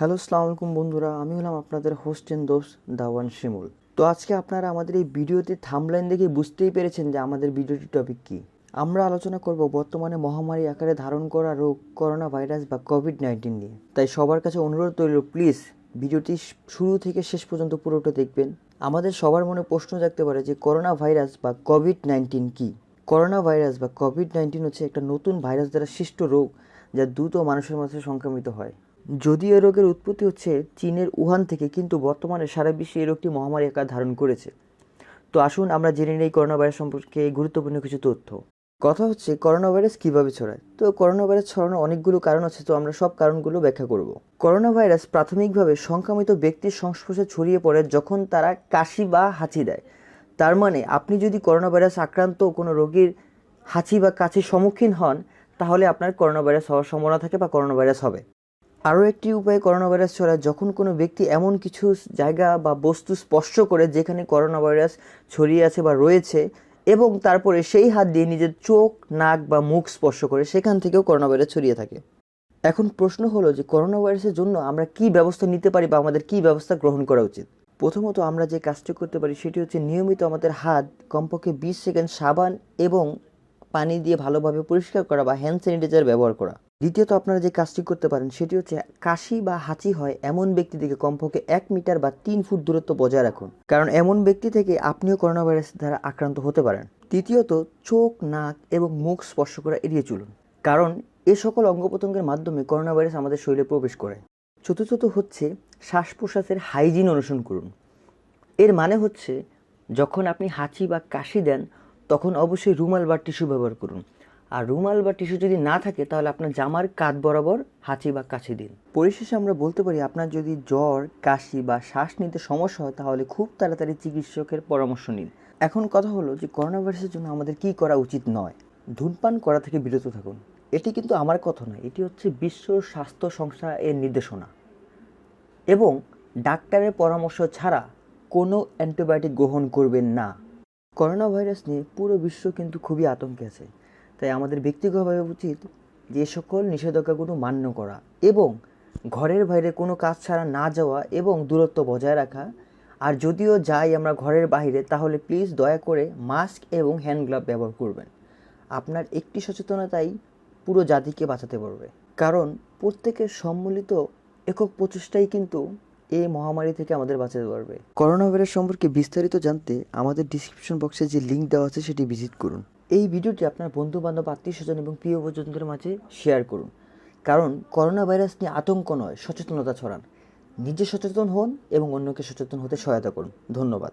Hello সালাম আলাইকুম বন্ধুরা, আমি হলাম আপনাদের হোস্ট এন্ড দোস্ত দাওয়ান শিমুল। তো আজকে আপনারা আমাদের এই ভিডিওতে থামলাইন দেখে বুঝতেই পেরেছেন যে আমাদের ভিডিওটির টপিক কী। আমরা আলোচনা করব বর্তমানে মহামারী আকারে ধারণ করা রোগ, করোনা ভাইরাস বা কোভিড নাইন্টিন নিয়ে। তাই সবার কাছে অনুরোধ রইল প্লিজ ভিডিওটি শুরু থেকে শেষ পর্যন্ত পুরোটা দেখবেন। আমাদের সবার মনে প্রশ্ন জাগতে পারে যে করোনা ভাইরাস বা কোভিড নাইন্টিন কী? করোনা ভাইরাস বা কোভিড নাইন্টিন হচ্ছে একটা নতুন ভাইরাস দ্বারা সৃষ্ট রোগ। যা দ্রুত মানুষের মাঝে সংক্রমিত হয়। যদিও এ রোগের উৎপত্তি হচ্ছে চীনের উহান থেকে, কিন্তু বর্তমানে সারা বিশ্বে এই রোগটি মহামারী আকার ধারণ করেছে। তো আসুন আমরা জেনে নেই করোনা ভাইরাস সম্পর্কে গুরুত্বপূর্ণ কিছু তথ্য। কথা হচ্ছে করোনা ভাইরাস কীভাবে ছড়ায়? তো করোনা ভাইরাস ছড়ানোর অনেকগুলো কারণ আছে, তো আমরা সব কারণগুলো ব্যাখ্যা করব। করোনা ভাইরাস প্রাথমিকভাবে সংক্রামিত ব্যক্তির সংস্পর্শে ছড়িয়ে পড়ে যখন তারা কাশি বা হাঁচি দেয়। তার মানে আপনি যদি করোনা ভাইরাস আক্রান্ত কোনো রোগীর হাঁচি বা কাশির সম্মুখীন হন তাহলে আপনার করোনা ভাইরাস হওয়ার সম্ভাবনা থাকে বা করোনা ভাইরাস হবে। আরও একটি উপায়ে করোনা ভাইরাস ছড়ায় যখন কোনো ব্যক্তি এমন কিছু জায়গা বা বস্তু স্পর্শ করে যেখানে করোনা ভাইরাস ছড়িয়ে আছে বা রয়েছে এবং তারপরে সেই হাত দিয়ে নিজের চোখ, নাক বা মুখ স্পর্শ করে সেখান থেকেও করোনা ভাইরাস ছড়িয়ে থাকে। এখন প্রশ্ন হলো যে করোনা ভাইরাসের জন্য আমরা কি ব্যবস্থা নিতে পারি বা আমাদের কি ব্যবস্থা গ্রহণ করা উচিত? প্রথমত আমরা যে কাজটি করতে পারি সেটি হচ্ছে নিয়মিত আমাদের হাত কমপক্ষে বিশ সেকেন্ড সাবান এবং পানি দিয়ে ভালোভাবে পরিষ্কার করা বা হ্যান্ড স্যানিটাইজার ব্যবহার করা। দ্বিতীয়ত আপনারা যে কাজটি করতে পারেন, সেটি হচ্ছে কাশি বা হাঁচি হয় এমন ব্যক্তি থেকে কমপক্ষে এক মিটার বা তিন ফুট দূরত্ব বজায় রাখুন। কারণ এমন ব্যক্তি থেকে আপনিও করোনা ভাইরাস দ্বারা আক্রান্ত হতে পারেন। তৃতীয়ত, চোখ, নাক এবং মুখ স্পর্শ করা এড়িয়ে চলুন। কারণ এ সকল অঙ্গ প্রত্যঙ্গের মাধ্যমে করোনা ভাইরাস আমাদের শরীরে প্রবেশ করে। চতুর্থত হচ্ছে শ্বাস প্রশ্বাসের হাইজিন অনুসরণ করুন। এর মানে হচ্ছে, যখন আপনি হাঁচি বা কাশি দেন তখন অবশ্যই রুমাল বা টিস্যু ব্যবহার করুন। আর রুমাল বা টিস্যু যদি না থাকে, তাহলে আপনার জামার কাঁধ বরাবর হাঁচি বা কাশি দিন। পরিশেষে আমরা বলতে পারি, আপনার যদি জ্বর, কাশি বা শ্বাস নিতে সমস্যা হয়, তাহলে খুব তাড়াতাড়ি চিকিৎসকের পরামর্শ নিন। এখন কথা হলো যে করোনা ভাইরাসের জন্য আমাদের কি করা উচিত নয়? ধূমপান করা থেকে বিরত থাকুন। এটি কিন্তু আমার কথা নয়, এটি হচ্ছে বিশ্ব স্বাস্থ্য সংস্থা এর নির্দেশনা। এবং ডাক্তারের পরামর্শ ছাড়া কোনো অ্যান্টিবায়োটিক গ্রহণ করবেন না। করোনা ভাইরাস নিয়ে পুরো বিশ্ব কিন্তু খুবই আতঙ্কে আছে। তাই আমাদের ব্যক্তিগতভাবে উচিত যে সকল নিষেধাজ্ঞাগুলো মান্য করা এবং ঘরের বাইরে কোনো কাজ ছাড়া না যাওয়া এবং দূরত্ব বজায় রাখা। আর যদিও যাই আমরা ঘরের বাইরে, তাহলে প্লিজ দয়া করে মাস্ক এবং হ্যান্ড গ্লাভ ব্যবহার করবেন। আপনার একটি সচেতনতাই পুরো জাতিকে বাঁচাতে পারবে। কারণ প্রত্যেকের সম্মিলিত একক প্রচেষ্টাই কিন্তু এই মহামারী থেকে আমাদের বাঁচাতে পারবে। করোনা ভাইরাস সম্পর্কে বিস্তারিত জানতে আমাদের ডিসক্রিপশন বক্সে যে লিঙ্ক দেওয়া আছে সেটি ভিজিট করুন। এই ভিডিওটি আপনার বন্ধু বান্ধব আত্মীয় স্বজন এবং প্রিয় পর্যন্তদের মাঝে শেয়ার করুন। কারণ করোনা ভাইরাস নিয়ে আতঙ্ক নয়, সচেতনতা ছড়ান। নিজে সচেতন হন এবং অন্যকে সচেতন হতে সহায়তা করুন। ধন্যবাদ।